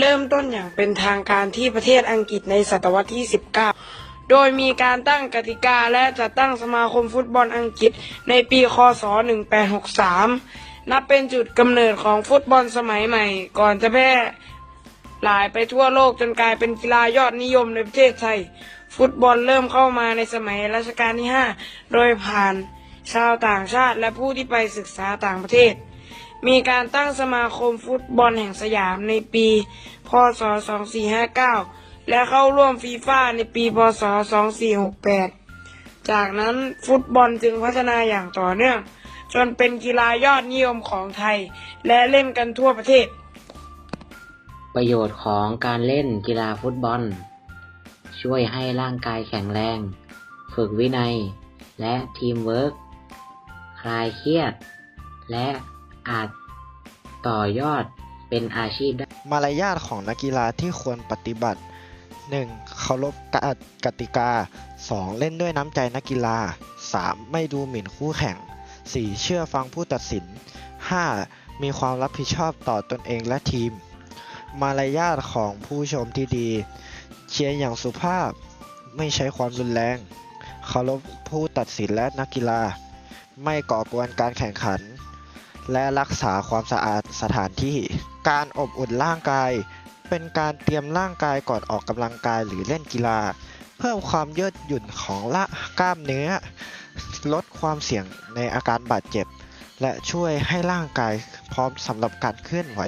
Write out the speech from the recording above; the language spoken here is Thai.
เริ่มต้นอย่างเป็นทางการที่ประเทศอังกฤษในศตวรรษที่ 19 โดยมีการตั้งกติกาและจัดตั้งสมาคมฟุตบอลอังกฤษในปีคศ 1863 นับเป็นจุดกำเนิดของฟุตบอลสมัยใหม่ ก่อนจะแพร่หลายไปทั่วโลกจนกลายเป็นกีฬายอดนิยมในประเทศไทย ฟุตบอลเริ่มเข้ามาในสมัยรัชกาลที่ 5 โดยผ่านชาวต่างชาติและผู้ที่ไปศึกษาต่างประเทศ มีการตั้งสมาคมฟุตบอลแห่งสยามในปี พศ 2459 และเข้าร่วมฟีฟ่าในปี พศ 2468 จากนั้นฟุตบอลจึงพัฒนาอย่างต่อเนื่อง จนเป็นกีฬายอดนิยมของไทย และเล่นกันทั่วประเทศ ประโยชน์ของการเล่นกีฬาฟุตบอล ช่วยให้ร่างกายแข็งแรง ฝึกวินัย และทีมเวิร์ค คลายเครียด และ อาจต่อยอดเป็นอาชีพได้ มารยาทของนักกีฬาที่ควรปฏิบัติ 1. เคารพกติกา 2. เล่นด้วยน้ำใจนักกีฬา 3. ไม่ดูหมิ่นคู่แข่ง 4. เชื่อฟังผู้ตัดสิน 5. มีความรับผิดชอบต่อตนเองและทีม มารยาทของผู้ชมที่ดี เชียร์อย่างสุภาพ ไม่ใช้ความรุนแรง เคารพผู้ตัดสินและนักกีฬา ไม่ก่อกวนการแข่งขัน และรักษาความสะอาดสถานที่ การอบอุ่นร่างกาย เป็นการเตรียมร่างกายก่อนออกกำลังกายหรือเล่นกีฬา เพิ่มความยืดหยุ่นของละกล้ามเนื้อ ลดความเสี่ยงในอาการบาดเจ็บ และช่วยให้ร่างกายพร้อมสำหรับการเคลื่อนไหว